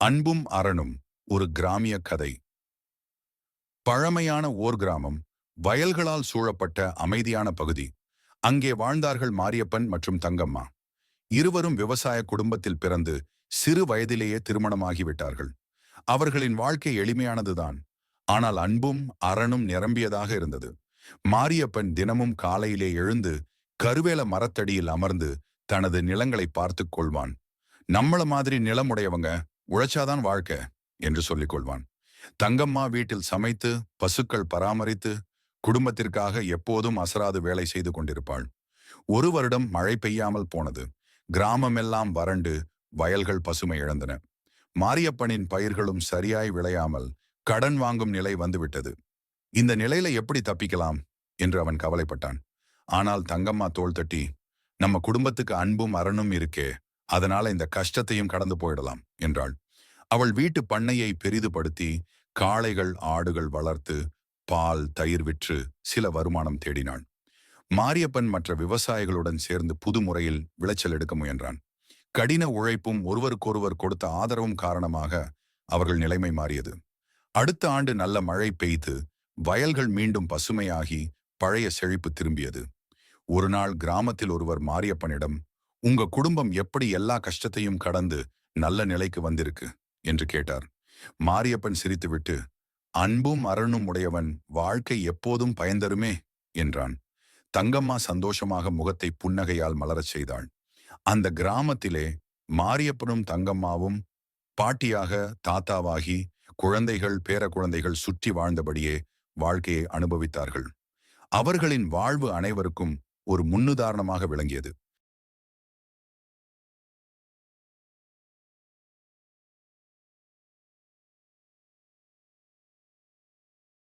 அன்பும் அரணும் ஒரு கிராமிய கதை. பழமையான ஓர் கிராமம் வயல்களால் சூழப்பட்ட அமைதியான பகுதி. அங்கே வாழ்ந்தார்கள் மாரியப்பன் மற்றும் தங்கம்மா. இருவரும் விவசாய குடும்பத்தில் பிறந்து சிறு வயதிலேயே திருமணமாகிவிட்டார்கள் அவர்களின் வாழ்க்கை எளிமையானதுதான். ஆனால் அன்பும் அரணும் நிரம்பியதாக இருந்தது. மாரியப்பன் தினமும் காலையிலே எழுந்து கருவேல மரத்தடியில் அமர்ந்து தனது நிலங்களை பார்த்துக் கொள்வான். நம்மள மாதிரி நிலமுடையவங்க உழைச்சாதான் வாழ்க்கை என்று சொல்லிக் கொள்வான். தங்கம்மா வீட்டில் சமைத்து பசுக்கள் பராமரித்து குடும்பத்திற்காக எப்போதும் அசராது வேலை செய்து கொண்டிருப்பாள். ஒரு வருடம் மழை பெய்யாமல் போனது. கிராமமெல்லாம் வறண்டு வயல்கள் பசுமை இழந்தன. மாரியப்பனின் பயிர்களும் சரியாய் விளையாமல் கடன் வாங்கும் நிலை வந்துவிட்டது. இந்த நிலையில எப்படி தப்பிக்கலாம் என்று அவன் கவலைப்பட்டான். ஆனால் தங்கம்மா தோல் தட்டி நம்ம குடும்பத்துக்கு அன்பும் அரணும் இருக்கே அதனால இந்த கஷ்டத்தையும் கடந்து போயிடலாம் என்றாள். அவள் வீட்டு பண்ணையை பெரிதுபடுத்தி காளைகள் ஆடுகள் வளர்த்து பால் தயிர் விற்று சில வருமானம் தேடினாள். மாரியப்பன் மற்ற விவசாயிகளுடன் சேர்ந்து புது முறையில் விளைச்சல் எடுக்க முயன்றான். கடின உழைப்பும் ஒருவருக்கொருவர் கொடுத்த ஆதரவும் காரணமாக அவர்கள் நிலைமை மாறியது. அடுத்த ஆண்டு நல்ல மழை பெய்து வயல்கள் மீண்டும் பசுமையாகி பழைய செழிப்பு திரும்பியது. ஒரு நாள் கிராமத்தில் ஒருவர் மாரியப்பனிடம் உங்க குடும்பம் எப்படி எல்லா கஷ்டத்தையும் கடந்து நல்ல நிலைக்கு வந்திருக்கு? என்று கேட்டார். மாரியப்பன் சிரித்துவிட்டு அன்பும் அரணும் உடையவன் வாழ்க்கை எப்போதும் பயன்தருமே என்றான். தங்கம்மா சந்தோஷமாக முகத்தை புன்னகையால் மலரச் செய்தாள். அந்த கிராமத்திலே மாரியப்பனும் தங்கம்மாவும் பாட்டியாக தாத்தாவாகி குழந்தைகள் பேர குழந்தைகள் சுற்றி வாழ்ந்தபடியே வாழ்க்கையை அனுபவித்தார்கள். அவர்களின் வாழ்வு அனைவருக்கும் ஒரு முன்னுதாரணமாக விளங்கியது.